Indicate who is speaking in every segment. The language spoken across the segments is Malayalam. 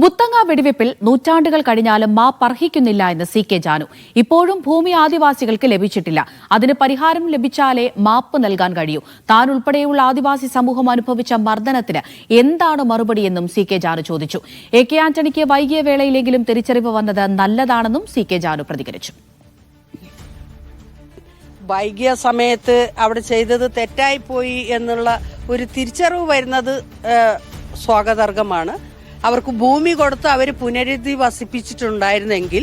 Speaker 1: മുത്തങ്ങ വെടിവെപ്പിൽ നൂറ്റാണ്ടുകൾ കഴിഞ്ഞാലും മാപ്പർഹിക്കുന്നില്ല എന്ന് സി കെ ജാനു. ഇപ്പോഴും ഭൂമി ആദിവാസികൾക്ക് ലഭിച്ചിട്ടില്ല. അതിന് പരിഹാരം ലഭിച്ചാലേ മാപ്പ് നൽകാൻ കഴിയൂ. താൻ ഉൾപ്പെടെയുള്ള ആദിവാസി സമൂഹം അനുഭവിച്ച മർദ്ദനത്തിന് എന്താണ് മറുപടിയെന്നും സി കെ ജാനു ചോദിച്ചു. എ കെ ആന്റണിക്ക് വൈകിയ വേളയിലെങ്കിലും തിരിച്ചറിവ് വന്നത് നല്ലതാണെന്നും സി കെ ജാനു പ്രതികരിച്ചു.
Speaker 2: വൈകിയ സമയത്ത് അവിടെ ചെയ്തത് തെറ്റായിപ്പോയി എന്നുള്ള ഒരു തിരിച്ചറിവ് വരുന്നത് സ്വാഗതാർഹമാണ്. അവർക്ക് ഭൂമി കൊടുത്ത് അവർ പുനരധിവസിപ്പിച്ചിട്ടുണ്ടായിരുന്നെങ്കിൽ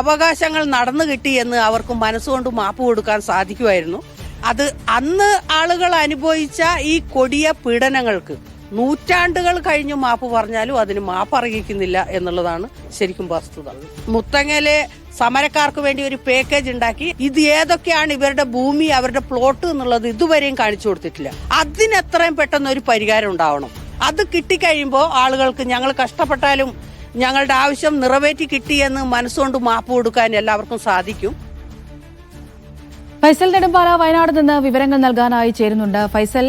Speaker 2: അവകാശങ്ങൾ നടന്നു കിട്ടിയെന്ന് അവർക്ക് മനസ്സുകൊണ്ട് മാപ്പ് കൊടുക്കാൻ സാധിക്കുമായിരുന്നു. അത് അന്ന് ആളുകൾ അനുഭവിച്ച ഈ കൊടിയ പീഡനങ്ങൾക്ക് നൂറ്റാണ്ടുകൾ കഴിഞ്ഞ് മാപ്പ് പറഞ്ഞാലും അതിന് മാപ്പ് അറിയിക്കുന്നില്ല എന്നുള്ളതാണ് ശരിക്കും വസ്തുത. മുത്തങ്ങലെ സമരക്കാർക്ക് വേണ്ടി ഒരു പാക്കേജ് ഉണ്ടാക്കി. ഇത് ഏതൊക്കെയാണ് ഇവരുടെ ഭൂമി അവരുടെ പ്ലോട്ട് എന്നുള്ളത് ഇതുവരെയും കാണിച്ചു കൊടുത്തിട്ടില്ല. അതിനെത്രയും പെട്ടെന്ന് ഒരു പരിഹാരം ഉണ്ടാവണം. അത് കിട്ടിക്കഴിയുമ്പോൾ ആളുകൾക്ക് ഞങ്ങൾ കഷ്ടപ്പെട്ടാലും ഞങ്ങളുടെ ആവശ്യം നിറവേറ്റി കിട്ടിയെന്ന് മനസ്സുകൊണ്ട് മാപ്പ് കൊടുക്കാൻ എല്ലാവർക്കും സാധിക്കും.
Speaker 1: ഫൈസൽ നെടുമ്പാല വയനാട് നിന്ന് വിവരങ്ങൾ നൽകാനായി ചേരുന്നുണ്ട്. ഫൈസൽ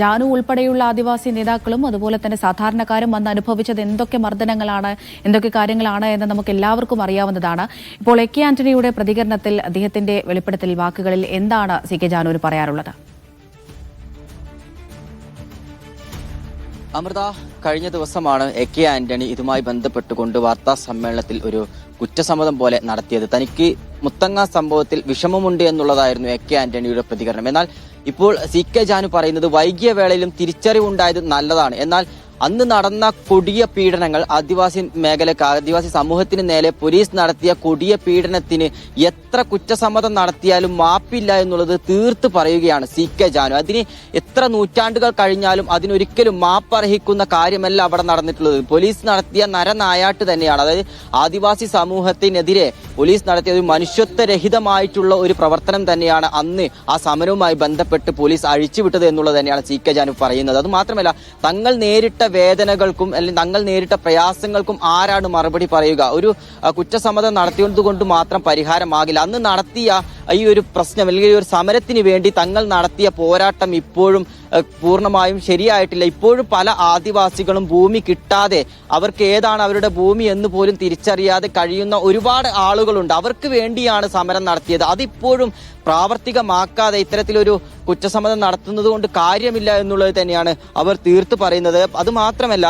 Speaker 1: ജാനു ഉൾപ്പെടെയുള്ള ആദിവാസി നേതാക്കളും അതുപോലെ തന്നെ സാധാരണക്കാരും വന്ന് അനുഭവിച്ചത് എന്തൊക്കെ മർദ്ദനങ്ങളാണ് എന്തൊക്കെ കാര്യങ്ങളാണ് എന്ന് നമുക്ക് എല്ലാവർക്കും അറിയാവുന്നതാണ്. ഇപ്പോൾ എ കെ ആന്റണിയുടെ പ്രതികരണത്തിൽ അദ്ദേഹത്തിന്റെ വെളിപ്പെടുത്തൽ വാക്കുകളിൽ എന്താണ് സി കെ ജാനുവിന് പറയാറുള്ളത്
Speaker 3: അമൃത കഴിഞ്ഞ ദിവസമാണ് എ കെ ആന്റണി ഇതുമായി ബന്ധപ്പെട്ടുകൊണ്ട് വാർത്താ സമ്മേളനത്തിൽ ഒരു കുറ്റസമ്മതം പോലെ നടത്തിയത്. തനിക്ക് മുത്തങ്ങ സംഭവത്തിൽ വിഷമമുണ്ട് എന്നുള്ളതായിരുന്നു എ കെ ആന്റണിയുടെ പ്രതികരണം. എന്നാൽ ഇപ്പോൾ സി കെ ജാനു പറയുന്നത് വൈകിയ വേളയിലും തിരിച്ചറിവുണ്ടായത് നല്ലതാണ്. എന്നാൽ അന്ന് നടന്ന കൊടിയ പീഡനങ്ങൾ ആദിവാസി മേഖലക്ക് ആദിവാസി സമൂഹത്തിന് നേരെ പോലീസ് നടത്തിയ കൊടിയ പീഡനത്തിന് എത്ര കുറ്റസമ്മതം നടത്തിയാലും മാപ്പില്ല എന്നുള്ളത് തീർത്ത് പറയുകയാണ് സി കെ ജാനു. അതിന് എത്ര നൂറ്റാണ്ടുകൾ കഴിഞ്ഞാലും അതിനൊരിക്കലും മാപ്പർഹിക്കുന്ന കാര്യമല്ല അവിടെ നടന്നിട്ടുള്ളത്. പോലീസ് നടത്തിയ നരനായാട്ട് തന്നെയാണ്. അതായത് ആദിവാസി സമൂഹത്തിനെതിരെ പോലീസ് നടത്തിയ ഒരു മനുഷ്യത്വരഹിതമായിട്ടുള്ള ഒരു പ്രവർത്തനം തന്നെയാണ് അന്ന് ആ സമരവുമായി ബന്ധപ്പെട്ട് പോലീസ് അഴിച്ചുവിട്ടത് എന്നുള്ളത് തന്നെയാണ് സി കെ ജാനു പറയുന്നത്. അത് മാത്രമല്ല തങ്ങൾ നേരിട്ട വേദനകൾക്കും അല്ലെങ്കിൽ തങ്ങൾ നേരിട്ട പ്രയാസങ്ങൾക്കും ആരാണ് മറുപടി പറയുക? ഒരു കുറ്റസമ്മതം നടത്തിയതുകൊണ്ട് മാത്രം പരിഹാരമാകില്ല. അന്ന് നടത്തിയ ഈ ഒരു പ്രശ്നം അല്ലെങ്കിൽ ഒരു സമരത്തിന് വേണ്ടി തങ്ങൾ നടത്തിയ പോരാട്ടം ഇപ്പോഴും പൂർണമായും ശരിയായിട്ടില്ല. ഇപ്പോഴും പല ആദിവാസികളും ഭൂമി കിട്ടാതെ അവർക്ക് ഏതാണ് അവരുടെ ഭൂമി എന്ന് പോലും തിരിച്ചറിയാതെ കഴിയുന്ന ഒരുപാട് ആളുകളുണ്ട്. അവർക്ക് വേണ്ടിയാണ് സമരം നടത്തിയത്. അതിപ്പോഴും പ്രാവർത്തികമാക്കാതെ ഇത്തരത്തിലൊരു കുറ്റസമ്മതം നടത്തുന്നത് കൊണ്ട് കാര്യമില്ല എന്നുള്ളത് തന്നെയാണ് അവർ തീർത്തു പറയുന്നത്. അത് മാത്രമല്ല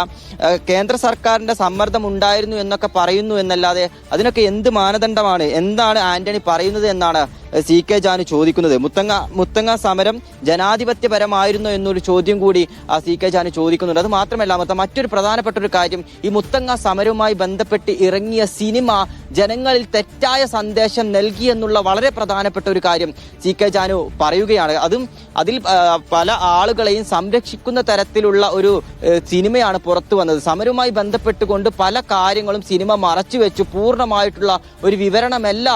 Speaker 3: കേന്ദ്ര സർക്കാരിന്റെ സമ്മർദ്ദം ഉണ്ടായിരുന്നു എന്നൊക്കെ പറയുന്നു എന്നല്ലാതെ അതിനൊക്കെ എന്ത് മാനദണ്ഡമാണ്? എന്താണ് ആന്റണി പറയുന്നത് എന്നാണ് സി കെ ജാനു ചോദിക്കുന്നത്. മുത്തങ്ങ മുത്തങ്ങ സമരം ജനാധിപത്യപരമായിരുന്നു എന്നൊരു ചോദ്യം കൂടി ആ സി കെ ജാനു ചോദിക്കുന്നുണ്ട്. അത് മാത്രമല്ല മറ്റൊരു പ്രധാനപ്പെട്ട ഒരു കാര്യം. ഈ മുത്തങ്ങ സമരവുമായി ബന്ധപ്പെട്ട് ഇറങ്ങിയ സിനിമ ജനങ്ങളിൽ തെറ്റായ സന്ദേശം നൽകി എന്നുള്ള വളരെ പ്രധാനപ്പെട്ട ഒരു കാര്യം സി കെ ജാനു പറയുകയാണ്. അതും അതിൽ പല ആളുകളെയും സംരക്ഷിക്കുന്ന തരത്തിലുള്ള ഒരു സിനിമയാണ് പുറത്തു വന്നത്. സമരവുമായി ബന്ധപ്പെട്ടുകൊണ്ട് പല കാര്യങ്ങളും സിനിമ മറച്ചു വെച്ചു പൂർണമായിട്ടുള്ള ഒരു വിവരണമല്ല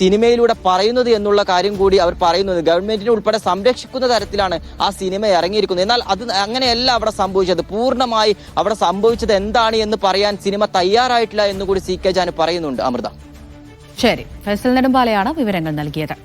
Speaker 3: സിനിമയിലൂടെ പറയുന്നത് എന്നുള്ള കാര്യം കൂടി അവർ പറയുന്നത്. ഗവൺമെന്റിനെ ഉൾപ്പെടെ സംരക്ഷിക്കുന്ന തരത്തിലാണ് ആ സിനിമ ഇറങ്ങിയിരിക്കുന്നത്. എന്നാൽ അത് അങ്ങനെയല്ല അവിടെ സംഭവിച്ചത്. പൂർണമായി അവിടെ സംഭവിച്ചത് എന്താണ് എന്ന് പറയാൻ സിനിമ തയ്യാറായിട്ടില്ല എന്നുകൂടി സി കെ ജാന് പറയുന്നുണ്ട്. അമൃത.
Speaker 1: ശരി. ഫൈസൽ നെടുമ്പാലയാണ് വിവരങ്ങൾ നൽകിയത്.